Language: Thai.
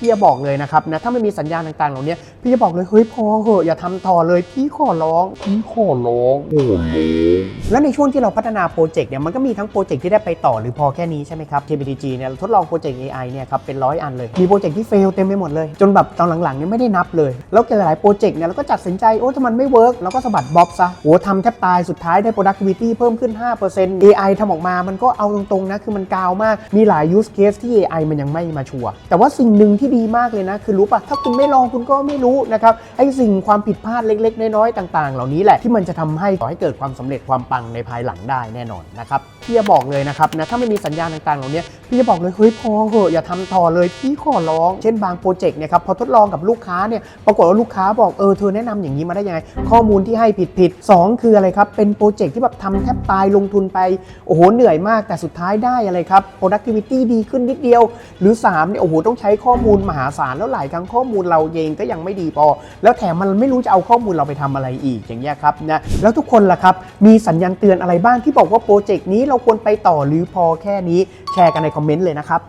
พี่จะบอกเลยนะครับนะถ้าไม่มีสัญญาณต่างๆ เหล่านี้พี่จะบอกเลยเฮ้ยพอเหอะอย่าทำต่อเลยพี่ขอร้องพี่ขอร้องโอ้โห และในช่วงที่เราพัฒนาโปรเจกต์เนี่ยมันก็มีทั้งโปรเจกต์ที่ได้ไปต่อหรือพอแค่นี้ใช่ไหมครับ KBTG เนี่ยเราทดลองโปรเจกต์ AI เนี่ยครับเป็นร้อยอันเลย มีโปรเจกต์ที่เฟลเต็มไปหมดเลย จนแบบตอนหลังๆเนี่ยไม่ได้นับเลย แล้วหลายๆโปรเจกต์เนี่ยเราก็จัดสินใจ โอ้ถ้ามันไม่เวิร์กเราก็สะบัดบ๊อบซะโอ้ทำแทบตายสุดท้ายได้ productivity เพิ่มขึ้น 5% AI ทำออกมามันก็เอาตรงๆนะคือมันกาวมากมีหลาย use case ที่ AI มันยังไม่มาชัวร์แต่ว่าสิ่งหนึ่งที่ดีมากเลยนะคือรู้ป่ะถ้าคุณไม่ลองคุณก็ไม่รู้นะครับไอ้สิ่งความผิดพลาดเล็ก ๆ น้อยๆต่าง ๆ เหล่านี้แหละที่มันจะทำให้ก่อให้เกิดความสำเร็จความปังในภายหลังได้แน่นอนนะครับพี่จะบอกเลยนะครับนะถ้าไม่มีสัญญาณต่างๆเหล่านี้พี่จะบอกเลยเฮ้ยพอเหอะอย่าทำต่อเลยพี่ขอร้องเช่นบางโปรเจกต์เนี่ยครับพอทดลองกับลูกค้าเนี่ยปรากฏว่าลูกค้าบอกเออเธอแนะนำอย่างนี้มาได้ยังไง ข้อมูลที่ให้ผิดผิดสองคืออะไรครับเป็นโปรเจกต์ที่แบบทำแทบตายลงทุนไปโอ้โหเหนื่อยมากแต่สุดท้ายได้อะไรครับ productivity ดีขึ้นนิดเดียว หรือ3เนี่ยโอ้โหต้องใช้ข้อมูลมหาศาลแล้วหลายครั้งข้อมูลเราเองก็ยังไม่ดีพอ แล้วแถมมันไม่รู้จะเอาข้อมูลเราไปทำอะไรอีกอย่างเงี้ยครับนะแล้วทุกคนล่ะครับมีสัญญาณเตือนอะไรบ้างที่บอกว่าโปรเจกต์นี้เราควรไปต่อหรือพอแค่นี้แชร์กันในคอมเมนต์เลยนะครับ